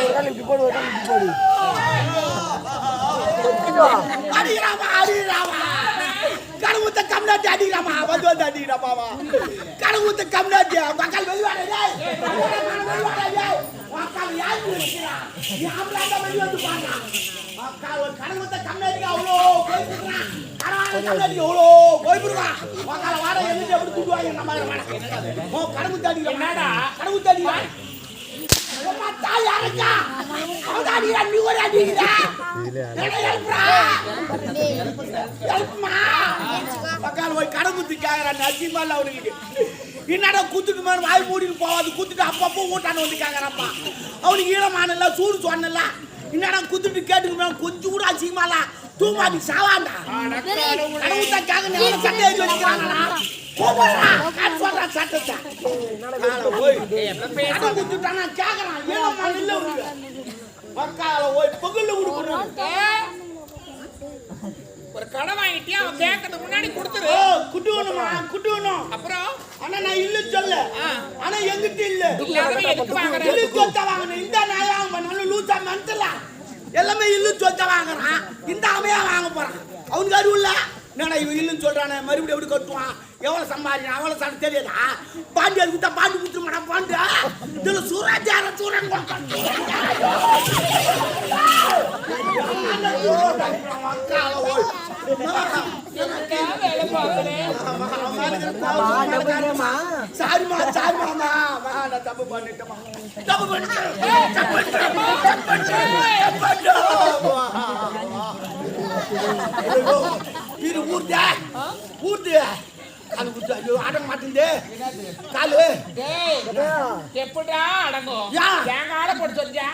அல்ல டேய் ஒரு கால் இப்படி போடு ஒரு கால் இப்படி போடு அடிக்கிறாமா அடிக்கிறாமா கடவுத்த கம்னாட்டி அடிக்கிறாமா வந்து வந்து அடிக்கிறாமாவா கடவுத்த கம்னாட்டி மக்கள் வெளிவாடே வெளிவாடே மக்கள் வந்து கடவுத்த கம்னாட்டி அவ்வளோ கம்னாட்டி வாட எப்படி நம்ம ஓ என்னடா? அவன் அடிக்கிறா நீ ஒரு அடிக்கிறா பக்கால போய் கடை குத்தி கேக்குறான் நசிமால அவனுக்கு என்னடா குத்துட்டு மாதிரி வாய் மூடிட்டு போவாது குத்துட்டு அப்பப்போ ஊட்டான வந்து கேக்குறாப்பா அவனுக்கு ஈரமானல சூடு சொன்னல என்னடா குத்துட்டு கேட்டுக்கு கொஞ்சம் கூட அசிங்கமால தூமாடி சாவாண்டா. கேட்க சட்டை வச்சுக்கிறாங்களா கேக்குறான் ஒரு கடை வாங்கிட்டியா அவன் கேட்கறதுக்கு முன்னாடி கொடுத்துரு குட்டுவணுமா குட்டுவணும் அப்புறம் ஆனா நான் இல்ல சொல்ல ஆனா எங்கிட்ட இல்ல சொத்த வாங்கணும் இந்த நாயா பண்ணாலும் லூசா மந்தல எல்லாமே இல்லு சொத்த வாங்குறான் இந்த அமையா வாங்க போறான் அவனுக்கு அறிவு இல்ல என்னடா இவன் இல்லுன்னு சொல்றானே மறுபடியும் எப்படி கட்டுவான் எவ்வளோ சம்பாதிக்கணும் அவ்வளோ சண்டை தெரியாதா பாண்டி அது குத்தா பாண்டி குத்துரு மாட்டா பாண்டு இதுல சூராஜார சூரன் வேலை பார்க்கிறேன் சாரிமா தப்பு பண்ணிட்டேமா தப்பு ஊர்தே ஊர்தே காலு குத்து ஐயோ அடங்க மாட்டேங்குது காலு. டேய் எப்படிடா அடங்கும். என் காலை போட்டு சொல்லியா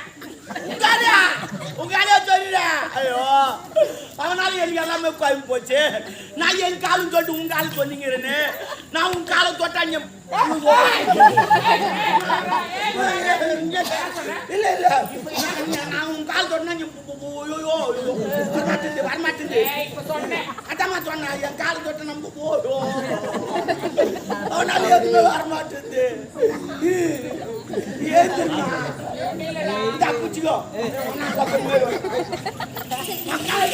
உங்காரியா உங்காரியா சொல்லிட. ஐயோ அவனால எனக்கு எல்லாமே போச்சு. நான் என் காலம் சொல்லிட்டு உங்க காலம் சொன்னீங்கன்னு நான் உன் காலம் தொட்டாங்க. இல்ல இல்ல. நான் உன் கால் தொட்டா ஐயோ வரமாட்டேங்குது வரமாட்டேங்குது. ஏய், இப்ப சொன்னேன். அதாம்மா சொன்னேன் என் கால் தொட்ட நம்ம போடும் அவனால எதுவுமே வரமாட்டேங்குது. ஏன் தெரியுமா? இந்தா பிடிச்சிக்கோ. உன்னால அப்புறம் மேல வரும். மக்களே,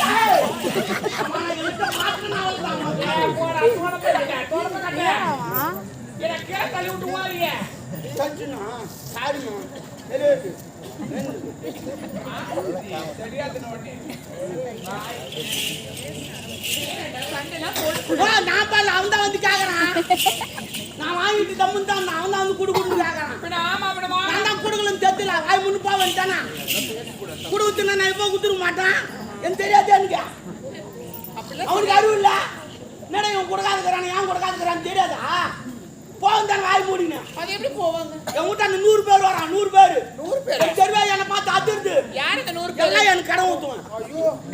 அம்மா, என்கிட்ட மாட்டுனா அவ்வளவுதான், மக்களே. ஏய், போடா, தோட போட்டுக்க, தோட போட்டுக்க. எனக்கு கீழே தள்ளி விட்டு ஓடியே. சச்சுனா, சாரிம்மா. தெரியாது. நான் பாரு, அவன்தான் வந்து கேக்குறான். நான் வாங்கிட்டு கம்முன்னு தான் இருந்தேன். அவன்தான் வந்து குடு குடுன்னு கேக்குறான். ஆமா, பின்னமா? நான் தான் குடுக்கலன்னு தெரியல. வாய் முன்னு போ வந்துட்டானா. குடு குத்துனா நான் இப்போ குத்துக்க மாட்டேன். எனக்கு தெரியாது எனக்கு. அவனுக்கு அறிவு இல்ல என்னடா இவன் கொடுக்காதுக்கிறான் ஏன் கொடுக்காதுக்கிறான்னு தெரியாதா போகும் தானே வாய் மூடினு அது எப்படி போவாங்க? என் வீட்டு அந்த நூறு பேர் வரான் நூறு பேர். நூறு பேரா? தெருவா என்னை பார்த்து அதிர்ந்து. யார் இந்த நூறு பேர்? எல்லாம் எனக்கு கடன் ஊத்துவான்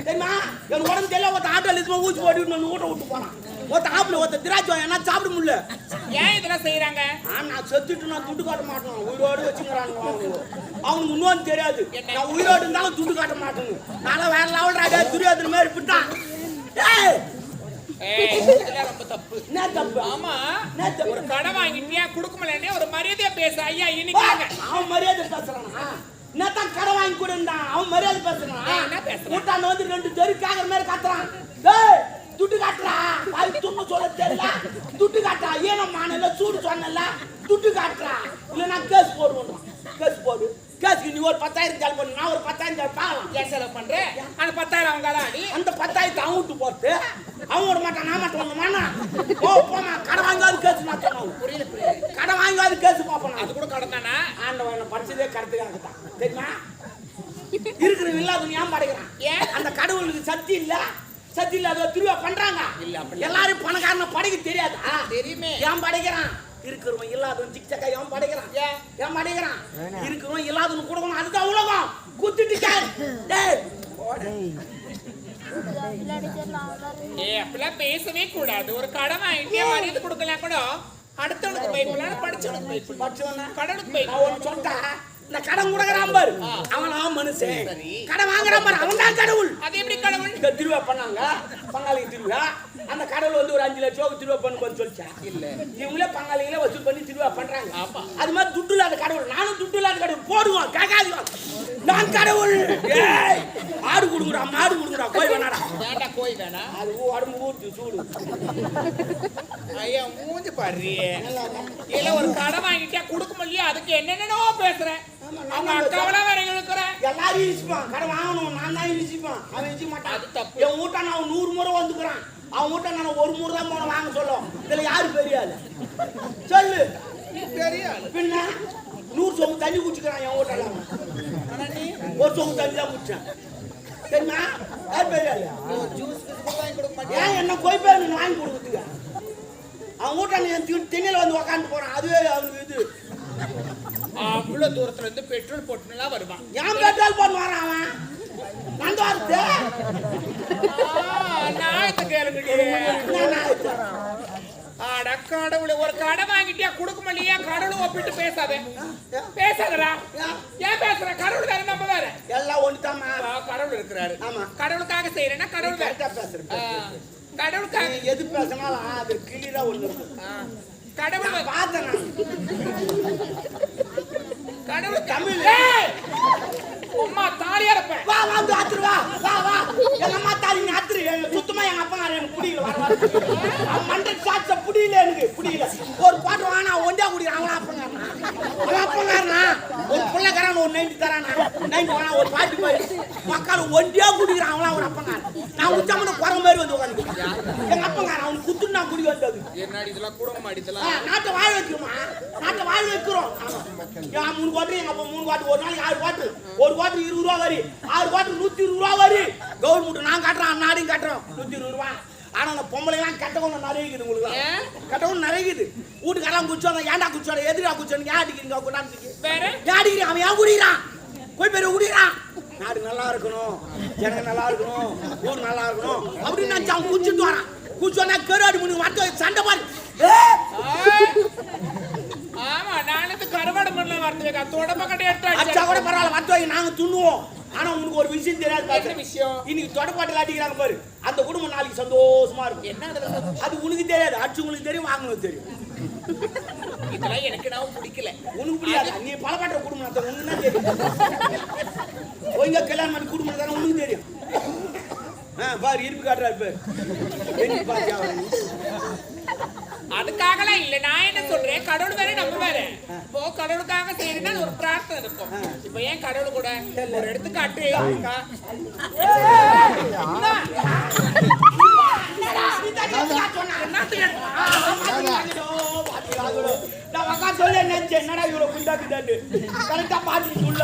தெரியுமா? என் உடம்பு தெரியல ஒருத்த ஆட்டோல இதுமா ஊசி போட்டு விட்டு வீட்டை விட்டு போனான். ஒருத்த ஆப்பிள் ஒருத்த திராட்சை என்ன சாப்பிட முடியல. ஏன் இதெல்லாம் செய்யறாங்க நான் செத்துட்டு நான் துட்டு காட்ட மாட்டேன். உயிரோடு வச்சுக்கிறானுங்க அவனுங்க. அவனுக்கு இன்னொன்று தெரியாது. நான் உயிரோடு இருந்தாலும் துட்டு காட்ட மாட்டேங்க நான் வேற லெவல் ராஜா துரியாதன மாதிரி விட்டான். ஏய் ரொம்ப தப்பு. என்ன தப்பு? ஆமா ஒரு கடை வாங்கிட்டியா ஒரு மரியாதையா பேசு. ஐயா இன்னைக்காங்க அவன் மரியாதை பேசுறானா? என்னத்தான் கடை வாங்கி கொடுந்தான் அவன் மரியாதை பேசுறான்? என்ன பேசுறான்? கூட்டாண்ட வந்து ரெண்டு தெரு கேக்குற மாதிரி கத்துறான் டேய் துட்டு காட்டுறா. அது துண்ணு சொல்ல தெரியல. துட்டு காட்டுறா. ஏன மானல சூடு சொன்னல துட்டு காட்டுறா. இல்லைன்னா கேஸ் போடுவோம் கேஸ் போடு. கேஸ்க்கு நீ ஒரு பத்தாயிரம் ஜால் பண்ணு. நான் ஒரு பத்தாயிரம் ஜால் பார்க்கலாம் ஏன் செலவு பண்றேன் அந்த பத்தாயிரம் அவங்க அடி அந்த பத்தாயிரத்தை அவன் விட்டு போட்டு அவன் விட மாட்டான் நான் மட்டும் மானா ஓ போமா கடை வாங்காது கேஸ் சொன்னான் புரியல புரியல. கடை வாங்காது கேஸ் பார்ப்பேன் அது கூட கடன் தானா? ஆண்டவன் என்னை படிச்சதே கடத்துக்காக தான். தெரியுமா? இருக்கிற இல்லாத ஏன் படைக்கிறான்? ஏன்? அந்த கடவுளுக்கு சக்தி இல்ல. சக்தி இல்லாத திருவிழா பண்றாங்க. இல்ல, எல்லாரும் பணக்காரன படைக்க தெரியாதா? தெரியுமே. ஏன் படைக்கிறான்? இருக்கிறவன் இல்லாதவன் சிக்ஸக்கா ஏன் படைக்கிறான்? ஏன்? ஏன் படைக்கிறான்? இருக்கிறவன் இல்லாதவன் கொடுக்கணும். அதுதான் உலகம். குத்திட்டு கேள் டேய். போடு. ஏ அப்படிலாம் பேசவே கூடாது. ஒரு கடன் வாங்கிட்டியா மரியாதை கொடுக்கலாம் கூட அடுத்தவனுக்கு பயப்படலாம் படிச்சவனுக்கு பயப்படலாம் படிச்சவனா? கடனுக்கு ஒண்ணு சொல்லிட்டேன். இந்த கடன் கொடுக்குறான் பாரு. அவனா மனுஷன். சரி. கடன் வாங்குறான் பாரு. அவன் தான் கடவுள். அது எப்படி கடவுள்? இங்க திருவிழா பண்ணாங்க. பங்காளிங்க திருவிழா அந்த கடவுள் வந்து ஒரு அஞ்சு லட்சம் திருவிழா பண்ணுன்னு சொல்லிச்சா? இல்ல. இவங்களே பங்காளிங்களே வசூல் பண்ணி திருவிழா பண்றாங்க. அது மாதிரி துட்டு இல்லாத கடவுள். நானும் துட்டு இல்லாத கடவுள். போடு ஆடுவோம் கேட்காதீங்க நான் கடவுள். ஆடு கொடுக்குறா மாடு கொடுக்குறா போய் வேணாடா. வேண்டாம் கோய் வேணாம். அது உடம்பு ஊத்து சூடு. ஐயா மூஞ்சி பாரு. இல்ல ஒரு கடை வாங்கிட்டா கொடுக்க முடியல அதுக்கு என்னென்னோ பேசுறேன். அவங்க அக்காவெல்லாம் வேற இழுக்கிறேன். எல்லாரும் இழிச்சுப்பான் கடை வாங்கணும் நான் தான் இழிச்சுப்பான் அவன் இழிச்சு மாட்டான். அது தப்பு. என் வீட்டான அவன் நூறு முறை வந்துக்கிறான். அவன் வீட்டை நான் ஒரு முறை தான் போன வாங்க சொல்லும். இதுல யாரு சொல்லு. பின்ன நூறு சொம்பு தண்ணி குடிச்சுக்கிறான் என் வீட்டால அவன். ஆனா நீ? ஒரு சொம்பு தண்ணி தான் குடிச்சான். தெரியுமா? யார் பெரியாது ஜூஸ் வாங்கி கொடுக்க மாட்டேன் ஏன் என்ன போய் நீ வாங்கி கொடுக்குறதுக்கு? அவன் வீட்டான என் தி- திண்ணையில வந்து உக்காந்து போறான். அதுவே அவனுக்கு இது. அவ்வளவு தூரத்துல இருந்து பெட்ரோல் போட்டுலாம் வருவான். ஏன் பெட்ரோல் பண்ண வரான் அவன் நந்த வாரத்து நாயத்து கேளுங்கடி அட கடவுளே ஒரு கடை வாங்கிட்டியா? கொடுக்க முடியலையா கடவுளை ஒப்பிட்டு பேசாத. பேசாதடா. ஏன் பேசுற? கடவுள் வேற நம்ம வேற. எல்லாம் ஒண்ணுதாம்மா. ஆ, கடவுள் இருக்கிறாரு. ஆமா. கடவுளுக்காக செய்யறேன்னா கடவுள் வேற. பேசுறேன் கடவுளுக்காக. எது பேசினாலும் அது கிளியரா ஒண்ணு கடவுள் பார்த்தேன். கடவுள் தமிழ். அம்மா தாலியா இருப்பேன். வா வந்து ஆத்துரு வா வா வா. எங்க அம்மா தாலி நீ ஆத்துரு. சுத்தமா எங்க அப்பா எனக்கு புடியல வர வர அவன் மண்டை சாட்ச புடியல எனக்கு புடியல ஒரு பாட்டு வாங்கினா ஒண்டியா குடிக்கிறான். அவன் அப்பங்காரனா அவன் ஒரு பிள்ளைக்காரன் ஒரு நைட்டு தரானா? நைட்டு வாங்கினா ஒரு பாட்டு போய் மக்கள் ஒண்டியா குடிக்கிறான் அவன் ஒரு அப்பங்காரன். நான் உச்சமன குரங்கு மாதிரி வந்து உட்காந்து எங்க அப்பங்காரன் அவனுக்கு குத்துட்டு நான் குடி வந்தது. என்னடி நாட்டை வாழ வைக்கிறோமா? நாட்டை வாழ வைக்கிறோம். என் மூணு கோட்டு எங்க அப்பா மூணு கோட்டு ஒரு நாளைக்கு ஆறு கோட்டு ஒரு கோட்டு இருபது ரூபா வரி. ஆறு கோட்டு நூத்தி இருபது ரூபா வரி. கவர்மெண்ட் நான் கட்டுறோம் நாடையும் காட்டுறோம். நூத்தி இருபது ரூபா. ஆனா அந்த பொம்பளை எல்லாம் கட்டவங்க நிறைய இருக்குது உங்களுக்கு? கட்டவங்க நிறைய இருக்குது வீட்டுக்காரன் குச்சோங்க ஏன்டா குச்சோங்க எதிரா குச்சோங்க ஏன் அடிக்கிறீங்க? கொண்டாந்து வேற? ஏன் அடிக்கிறீங்க அவன் ஏன் குடிக்கிறான்? போய் பெரிய குடிக்கிறான் நாடு நல்லா இருக்கணும். ஜனங்க நல்லா இருக்கணும். ஊர் நல்லா இருக்கணும். அப்படின்னு நினைச்சு அவன் குச்சிட்டு வரான். குச்சோன்னா கருவாடி முன்னு மத்த சண்டை பாரு ஏய்! ஆமா நானது கருவாடு மண்ணில் வரதுக்கா தொடப்ப கட்டை எடுத்து அச்சா கூட பரவாயில்ல மத்த வாங்கி நாங்க துண்ணுவோம் ஆனா உனக்கு ஒரு விஷயம் தெரியாது. விஷயம்? இன்னைக்கு தொடப்பாட்டில் அடிக்கிறாங்க பாரு. அந்த குடும்பம் நாளைக்கு சந்தோஷமா இருக்கும். என்ன? அது உனக்கு தெரியாது. அடிச்சவங்களுக்கு தெரியும் வாங்கினது தெரியும். இதெல்லாம் எனக்கு நான் பிடிக்கல. உனக்கு புரியாது. நீ பலப்பாட்ட குடும்பம் நடத்த உனக்கு தான் தெரியும். ஒழுங்கா கல்யாணம் பண்ணி குடும்பம் நடத்தானே உனக்கு தெரியும். ஆ பாரு இருப்பு காட்டுறாரு பாரு? அதுக்காகலாம் இல்ல. நான் என்ன சொல்றேன்? கடவுள் வேற நம்ம வேற. இப்போ கடவுளுக்காக செய்யணும்னா ஒரு பிரார்த்தனை இருக்கும். இப்போ ஏன் கடவுள் கூட ஒரு எடுத்துக்காட்டு சொல்லி என்னடா இவ்வளவு குண்டா குண்டாண்டு கரெக்டா பாத்துட்டு உள்ள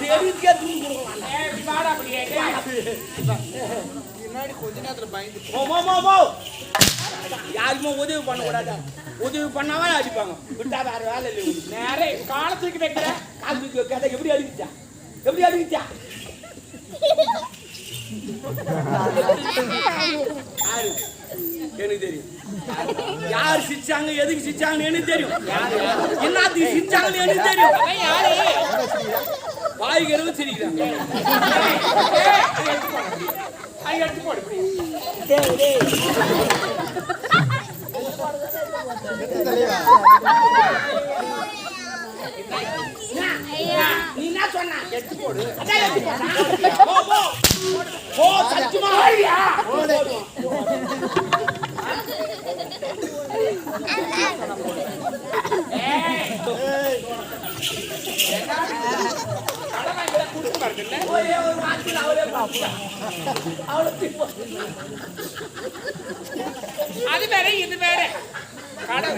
பெருக்கே தூக்கி கொடுக்கலாம் ஏய், இப்படி வாடா அப்படியே. பின்னாடி கொஞ்ச நேரத்துல பயந்து. யாருக்குமே உதவி பண்ணக்கூடாது உதவி பண்ணாவே அடிப்பாங்க. விட்டா வேற வேலை இல்லை. நேரே காலை தூக்கி வைக்கிற கால் தூக்கி வைக்காத எப்படி அடிக்கிச்சா? எப்படி அடிக்கிச்சா? எனக்கு தெரியும். யார் சிரிச்சாங்க எதுக்கு சிரிச்சாங்கன்னு எனக்கு தெரியும். என்னத்துக்கு சிரிச்சாங்கன்னு எனக்கு தெரியும். வாய்க்கிறவங்க சிரிக்கிறாங்க. எடுத்து போடு நீ என்ன சொன்ன? எடுத்து போடு. எடுத்து போ போ. போ ஐயா கடை வாங்கிட்டா கொடுக்க மாட்டேல்ல ஒரே ஒரு அவரே அது வேற இது வேற. கடை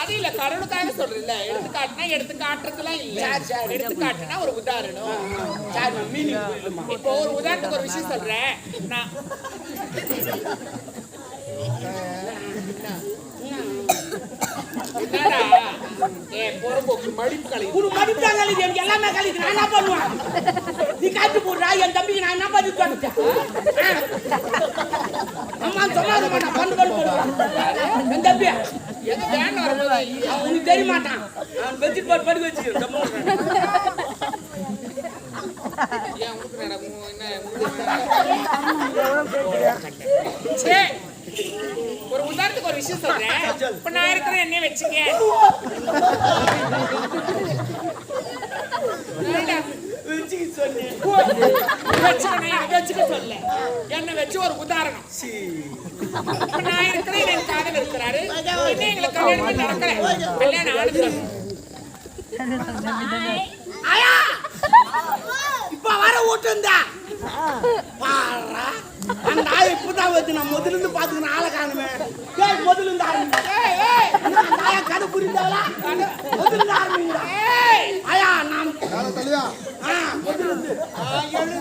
அது இல்ல. கடவுளுக்காக சொல்றீல்ல எடுத்து காட்டுனா எடுத்து காட்டுறதுலாம் இல்ல எடுத்து காட்டுனா ஒரு உதாரணம் இப்போ ஒரு உதாரணத்துக்கு ஒரு விஷயம் சொல்றேன். நான் என்னடா? ஏ மடிப்பு கலை எனக்கு எல்லாமே நான் என்ன பண்ணுவேன்? நீ காட்டு போடுறா. என் தம்பிக்கு நான் என்ன பதில் பண்ணிட்டேன் அம்மா சொல்லாதம்மா நான் பண்ணு பண்ணு போடுவேன். என் தம்பி அவன் உனக்கு தெரிய மாட்டான் நான் பெட்ஷீட் போட்டு படுக்க வச்சுக்கிறேன் ஏன் உங்களுக்கு நடக்கும் என்ன உங்களுக்கு சே ஒரு உதாரணத்துக்கு ஒரு விஷயம் சொல்றேன். இப்ப நான் இருக்கிற என்னைய வச்சுக்க வச்சுக்க சொல்ல. என்ன வச்சு ஒரு உதாரணம். இப்ப நான் இருக்கிறேன் என் காதல் இருக்கிறாரு. இன்னும் எங்களுக்கு கல்யாணம் நடக்கல. கல்யாணம் ஆனது ஆயா! இப்ப வர ஓட்டுந்தா பாரா அந்த ஆள் இப்பதான் வச்சு நான் முதல்ல இருந்து பாத்துக்கிறேன் ஆளை காணுமே. முதல்ல இருந்து ஆயா கதை புரிந்தாளா? முதல்ல ஆரம்பிங்களா ஆயா நான்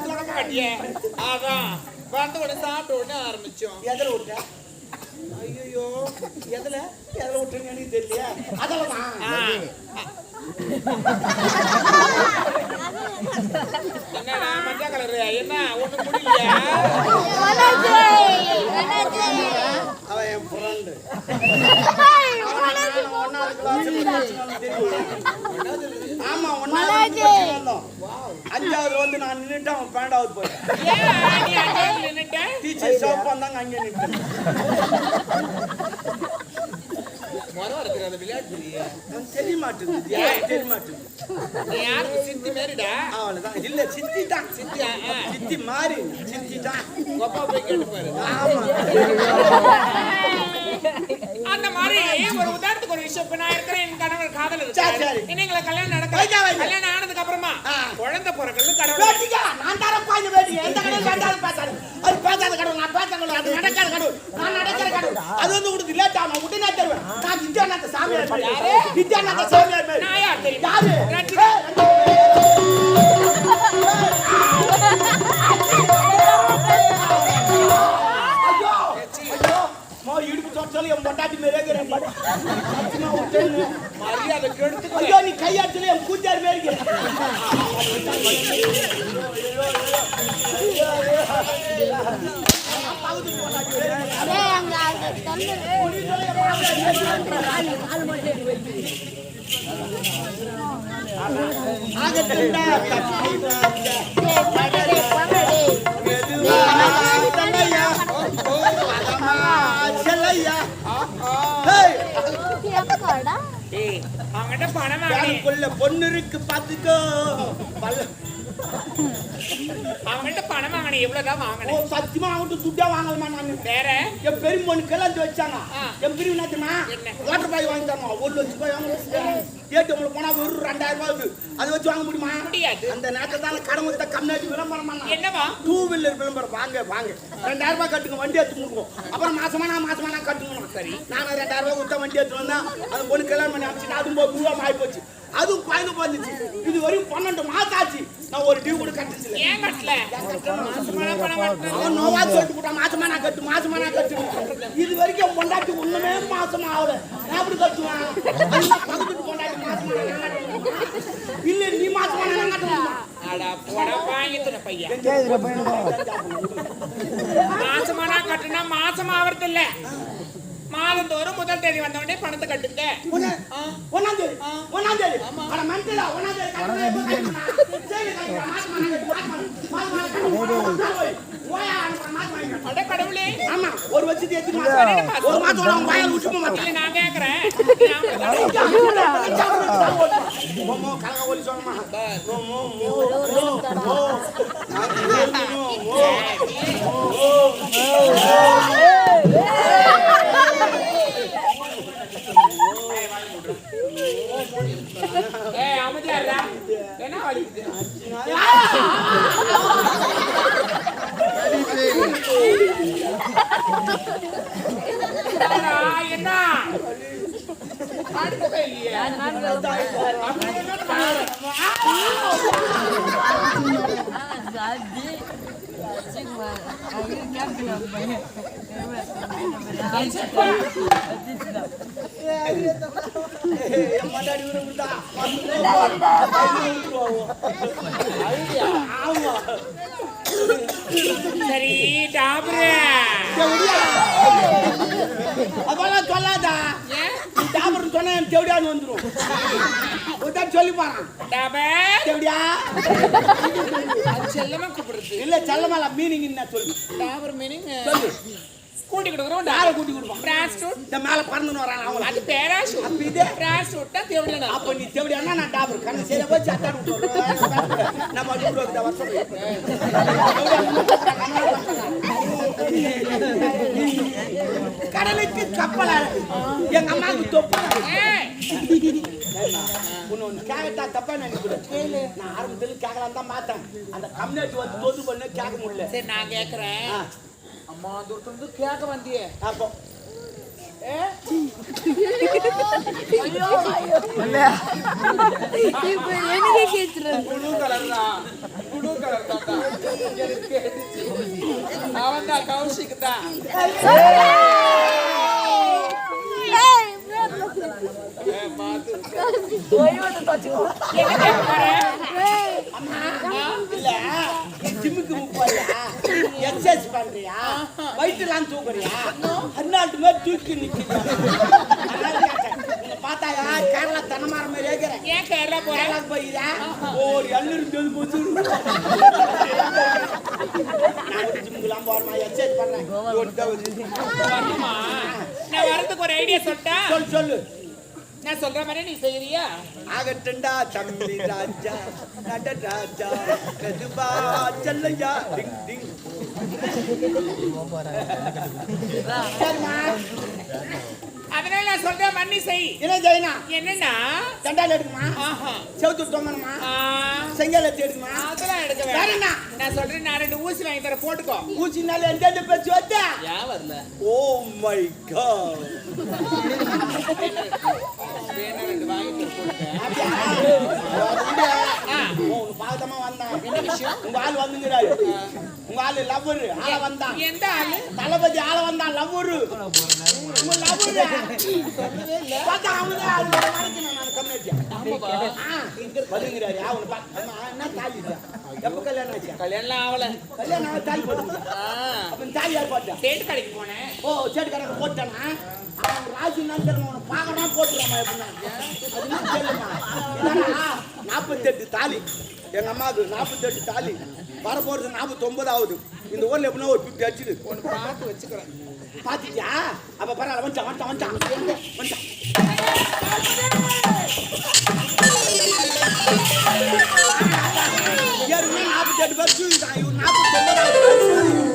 தொடங்க மாட்டியே. அதான் வந்த உடனே சாப்பிட்ட உடனே ஆரம்பிச்சோம். எதுல விட்ட? ஐயோ எதுல? எதுல விட்டுன்னு எனக்கு தெரியல அதில் தான் ஆ. என்னடா மஞ்சள் கலரு? என்ன ஒண்ணு முடியலையா அவன் என் ஃப்ரெண்டு ஆமா அஞ்சாவது வந்து நான் நின்னுட்டு அவன் பன்னெண்டாவது போயிட்டேன். டீச்சர் ஷாப் வந்தாங்க அங்கே. எனக்கு தெரிய மாட்டேங்குது தெரிய மாட்டேங்குது யாருக்கு சித்தி மாரிடா? அவ்வளவுதான். இல்ல சித்தி தான் சித்தி. சித்தி மாறி சித்தி தான் உங்க அப்பா போய் கேட்டு பாரு ஆமா அந்த மாதிரி ஒரு உதாரணத்துக்கு ஒரு விஷயம் இப்ப நான் இருக்கிறேன் என் கணவர் காதல். இருக்கு எங்களுக்கு கல்யாணம் நடக்கல. கல்யாணம் ஆனதுக்கு அப்புறமா. குழந்தை பிறக்கிறது கடவுள் நான் தரப்பா இந்த வேட்டி. எந்த கடவுள் வேண்டாலும் பேசாது. அது பேசாத கடவுள், நான் பேசாத கடவுள், அது நடக்காத கடவுள், நான் நடக்கிற கடவுள். அது வந்து உனக்கு late ஆகும், உடனே தருவேன். நான் நித்யானந்த சாமியார். நித்யானந்த சாமியார். நான் யார் அவங்ககிட்ட பணம் பொண்ணு இருக்கு பாத்துக்கோ. அவங்ககிட்ட பணம் வாங்கினேன் எவ்வளவுதான் வாங்கினேன் சத்தியமா அவன்கிட்ட துட்டா வாங்கலாமா நானு. வேற? என் பெரும் பொண்ணு கிளந்து வச்சாங்க. என் பிரிவு என்ன? வாட்டர் பாய் வாங்கி தரணும் ஒரு லட்சம் ரூபாய் வாங்க ஏடிஎம்ல போனா வெறும் ரெண்டாயிரம் ரூபாய் அதை வச்சு வாங்க முடியுமா? முடியாது. அந்த நேரத்துல தான் கடன் கொடுத்த கம்மியாச்சு விளம்பரம் என்னவா? டூ வீலர் விளம்பரம். வாங்க வாங்க. ரெண்டாயிரம் ரூபாய் கட்டுங்க. வண்டி எடுத்து கொடுக்கும் அப்புறம் மாசமா நான் மாசமா நான் கட்டுங்கணும் சரி. நானும் ரெண்டாயிரம் ரூபாய் கொடுத்த வண்டி எடுத்து வந்தா அது பொண்ணு கல்யாணம் பண்ணி அமைச்சு அதுவும் ரூபா ஆகி போச்சு. அதுவும் பயணம் வந்துச்சு இது வரையும் பன்னெண்டு மாசம் ஆச்சு. நான் ஒரு டியூ கூட கட்டுச்சு ஏன் கட்டல? அவன் நோவா சொல்லிட்டு போட்டான் மாசமா நான் கட்டு மாசமா நான் கட்டு. இது வரைக்கும் பொண்டாட்டி ஒண்ணுமே மாசமா ஆகல. நான் எப்படி கட்டுவேன்? பக்கத்து பொண்டாட்டி மாசமா. இல்ல நீ மாசமா நான் கட்டுவேன் அடா போட வாங்கி துணை பையன் மாசமானா கட்டுனா மாசம் ஆவறது இல்ல மாதந்தோறும் முதல் தேதி வந்த உடனே பணத்தை கட்டுங்க. ஒன்னாம் தேதி ஒன்னாம் தேதி. அட மண்டல ஒன்னாம் தேதி கட்டுறேன். சரி, கட்டுறேன். மாசமா நான் கட்டு, மாசமா மாசமா நான் கட்டுவேன். ஓயா, அனுப்புறேன், மாசமா நான் கட்டுறேன். அட கடவுளே. ஆமா. ஒரு வருஷத்துக்கு எத்தனை மாசம்? ஒரு மாசம் அவன் வாயால் விட்டு போக மாட்டான். இல்ல நான் கேக்குறேன்? மோமோ கலங்க ஒலி சொல்லுமா மோமோ மோ ஏய் அமைதியா. என்ன வலிக்குது? என்ன அடுக்கவே இல்லையே என் மண்டாடி விரும்புதா ஆமா சரி அதெல்லாம் சொல்லாதா? டாபர் சொன்னா தேவடியான்னு வந்துரும். ஒரு தான் சொல்லி பாரு டாபர் தேவடியா அது செல்லமா கூப்பிடுறது. இல்ல செல்லமால மீனிங் என்ன சொல்லு? டாபர் மீனிங் சொல்லு. கூட்டி கொடுக்குறோம் யாரை கூட்டி கொடுப்பான் பிராஸ்டூட் இந்த மேல பறந்துன்னு வரான் அவங்கள அது பேராஷூட் அப்ப இது பிராஸ்டூட் தான் தேவையான அப்ப நீ தேவடியானா நான் டாபர் கண்ணு சரியா போச்சு அட்டாடு விட்டுறேன் நம்ம அடிக்கிறோம் வருஷம் கடலுக்கு கப்பல் எங்க அம்மாவுக்கு தொப்பல் தப்பா நினைக்கூடாது நான் ஆரம்பத்துல கேட்கலாம் தான் மாத்தேன் அந்த கம்யூனிட்டி வந்து தோத்து பண்ண கேட்க முடியல. சரி நான் கேக்குறேன். ஆ, அம்மா தூரத்துல இருந்து கேட்க வந்தியே. அப்போ. அவன் தான். கௌஷிக் தான்? இல்ல. ஜிம்முக்கு போறியா? எக்ஸசைஸ் பண்றியா? வயிற்றுலாம் தூக்குறியா? அண்ணாட்டு மாதிரி தூக்கி நிக்கிறியா? அதனால கேட்டேன். உன்னை பார்த்தா யார் கேரளா தனமாற மாதிரி இருக்கிறேன் ஏன் கேரளா போற? கேரளாக்கு போயிடா ஒரு எள்ளு இருந்து போச்சு. நான் ஜிம்முக்குலாம் போறேன் எக்ஸசைஸ் பண்றேன் நான் வரதுக்கு ஒரு ஐடியா சொல்லிட்டா? சொல்லு சொல்லு. நான் சொல்ற மாதிரி நீ செய்யறியா ஆகட்டுண்டா தம்பி ராஜா நடராஜா கதுபா செல்லையா டிங் டிங். அதனால நான் சொல்ற மாதிரி நீ செய். என்ன செய்யணும் என்னன்னா தண்டால் எடுக்குமா ஆஹா. செவுத்து தொங்கணுமா? ஆ, செங்கல் எடுத்து எடுக்குமா அதெல்லாம் எடுக்க வேண்டாம் என்ன? நான் சொல்றேன் நான் ரெண்டு ஊசி வாங்கி தர போட்டுக்கோ. ஊசினால எந்த பேச்சு வந்தா ஏன் வரல? ஓ மை காட் வேணா உங்க வந்தான் என்ன விஷயம் உங்க ஆள் வந்துங்கிறாரு உங்க ஆளு லவ்வர் ஆள வந்தான் எந்த ஆளு தளபதி ஆள வந்தான் லவ்வர் உங்க லவ்வர் பார்த்தா அவங்க அவங்களோட மறைக்கணும் நான் கம்யூனிட்டி வந்துங்கிறாரு அவனை என்ன கல்யாணம் ஆகல. கல்யாணம் தாலி போட்டு தாலி யார் போட்டா சேட்டு கடைக்கு போனேன். ஓ சேட்டுக்காரங்க போட்டானா? அவன் ராசி நான் தெரியும் உனக்கு பார்க்கணும் போட்டுருமா எப்படின்னா? என்ன நாற்பத்தெட்டு தாலி. எங்க அம்மாவுக்கு நாற்பத்தெட்டு தாலி. வரப்போறது நாற்பத்தொன்பதாவது இந்த ஊர்ல எப்படின்னா ஒரு ஃபிஃப்டி அடிச்சுது. ஒன்று பார்த்து வச்சுக்கிறேன். பாத்தியா? அப்ப பரவாயில்ல வந்துட்டான் வந்துட்டான் வந்துட்டான் வந்துட்டான் நாற்பத்தி எட்டு பேர் தூக்கிட்டான் இவர் நாற்பத்தொன்பதாவது